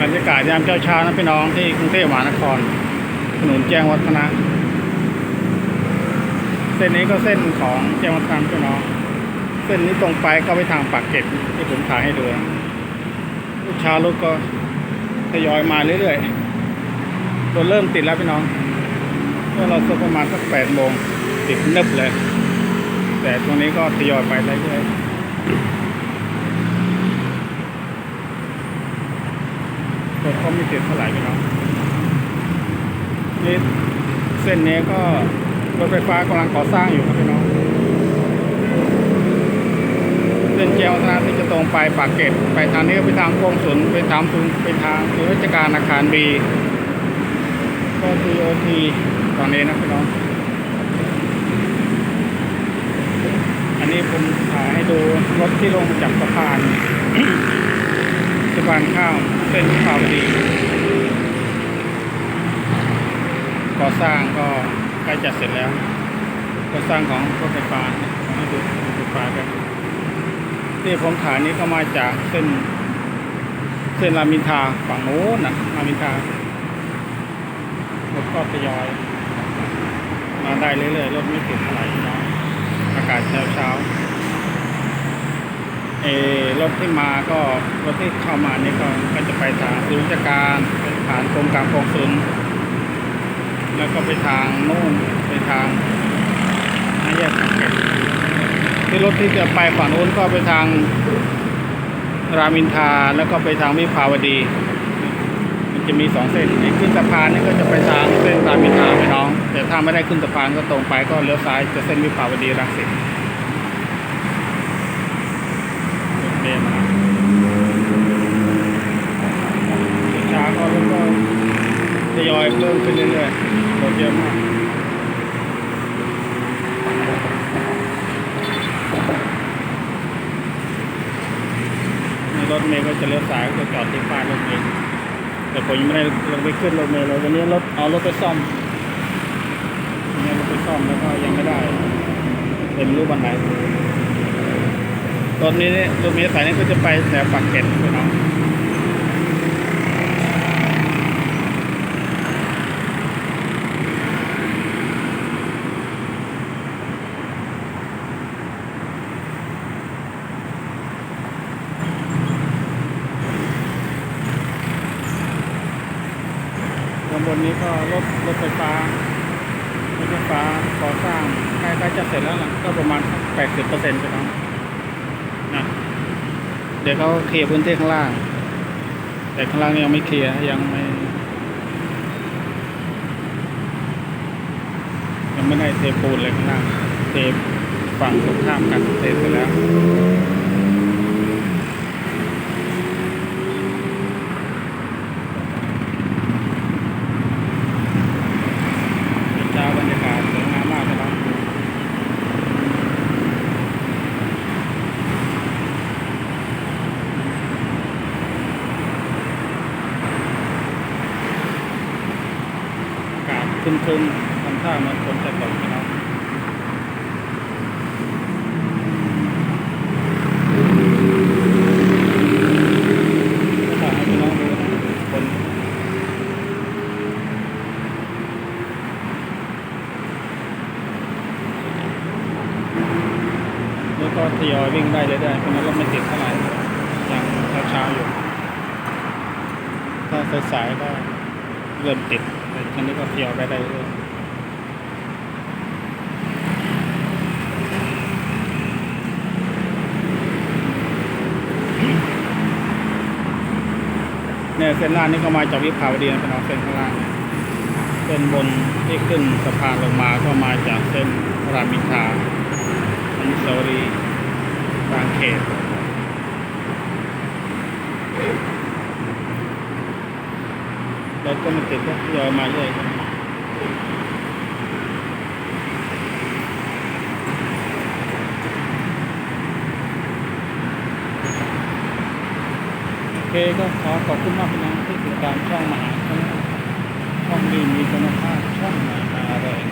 บรรยากาศยามเช้าๆนะพี่น้องที่กรุงเทพมหานคร ถนนแจ้งวัฒนะ เส้นนี้ก็เส้นของแจ้งวัฒนะพี่น้อง เส้นนี้ตรงไปก็ไปทางปากเกร็ดที่ผมถ่ายให้ดูลูกช้ารถก็ทยอยมาเรื่อยๆรถเริ่มติดแล้วพี่น้องเมื่อเราสักประมาณสักแปดโมงติดนึบเลย แต่ตรงนี้ก็ทยอยไปเรื่อยๆ ถก็ไม่ติดเท่าไหร่พี่น้องนี่เส้นนี้ก็รถไฟฟ้ากำลังก่อสร้างอยู่ครับพี่น้องเส้นแจวธนาที่จะตรงไปปากเกร็ดไปทางนี้ก็ไปทางกรมศุลไปทางศูนย์ไปทางศูนย์ราชการอาคารบีก็ทีโอทีตอนนี้นะพี่น้อง อันนี้ผมถ่ายให้ดูรถที่ลงจากสะพาน สะพานข้าวเส้นขาวดีก่อสร้างก็ใกล้จะเสร็จแล้วก่อสร้างของรถไฟฟ้าให้ดูรถไฟฟ้ากันที่ผมถ่ายนี้ก็มาจากเส้น เส้นรามินทาฝั่งโน้นนะรามินทารถก็ทยอย มาได้เรื่อยๆรถไม่ติดเท่าไหร่น้อากาศเช้าเช้าๆ เอรถที่มาก็รถที่เข้ามานี่ก็ก็จะไปทางศูนย์ราชการไปผ่านกรมการกองทุนแล้วก็ไปทางโน่นไปทางห้าแยกปากเกร็ดที่รถที่จะไปฝั่งโน้นก็ไปทางรามินทาแล้วก็ไปทางวิภาวดี มันจะมีสองเส้นไอ้ขึ้นสะพานนี่ก็จะไปทางเส้นรามินทาไปน้อง แต่ถ้าไม่ได้ขึ้นสะพานก็ตรงไปก็เลี้ยวซ้ายจะเส้นวิภาวดีรังสิตรถ เมล์มาช้าก็รถก็ทยอยเพิ่มขึ้นเรื่อยๆรถเยอะมากรถเมย์ก็จะเลี้ยวซ้ายก็จอดที่ป้ายรถเมย์แต่ผมยังไม่ได้ลงไปขึ้นรถเมย์เลยวันนี้รถเอารถไปซ่อมวันนี้รถไปซ่อมแล้วก็ยังไม่ได้เป็นรูปวันไหน รถนี้เนี่ยรถเมย์สายนี้ก็จะไปแถวปากเกร็ดไปเนาะข้างบนนี้ก็รถรถไฟฟ้ารถไฟฟ้าก่อสร้างใกล้ๆจะเสร็จแล้วล่ะก็ประมาณแปดสิบเปอร์เซ็นต์ไปเนะเดี๋ยวเขาเคลียร์พื้นที่ข้างล่าง แต่ข้างล่างยังไม่เคลียร์ยังไม่ยังไม่ได้เทปูนเลยข้างล่างเทฝั่งตรงข้ามกันเทไปแล้ว เช้าบรรยากาศสวยงามมากเลยครับอากาศ ครึมๆทำท่ามือนฝนจะตกนะครับก็ถ่ายให้พี่น้องดูนะฝนแล้วก็ทยอยวิ่งได้เรื่อยๆเพราะนั้นรถไม่ติดเท่าไหร่ยังเช้าๆอยู่ ถ้าสายๆก็เริ่มติด แต่ทีนี้ก็ทยอยไปได้เรื่อยเนี่ยเส้นล่างนี่ก็มาจากวิภาวดีนะเป็นเอาเส้นข้างล่างเส้นบนที่ขึ้นสะพานลงมาก็มาจากเส้นรามอินทราอนุสาวรีย์บางเขต ถก็มันติดก็ทยอยมาเรื่อยโอเคก็ขอขอบคุณมากพี่น้องที่ติดตามช่องมหาช่องดีมีคุณภาพช่องใหม่มาแรง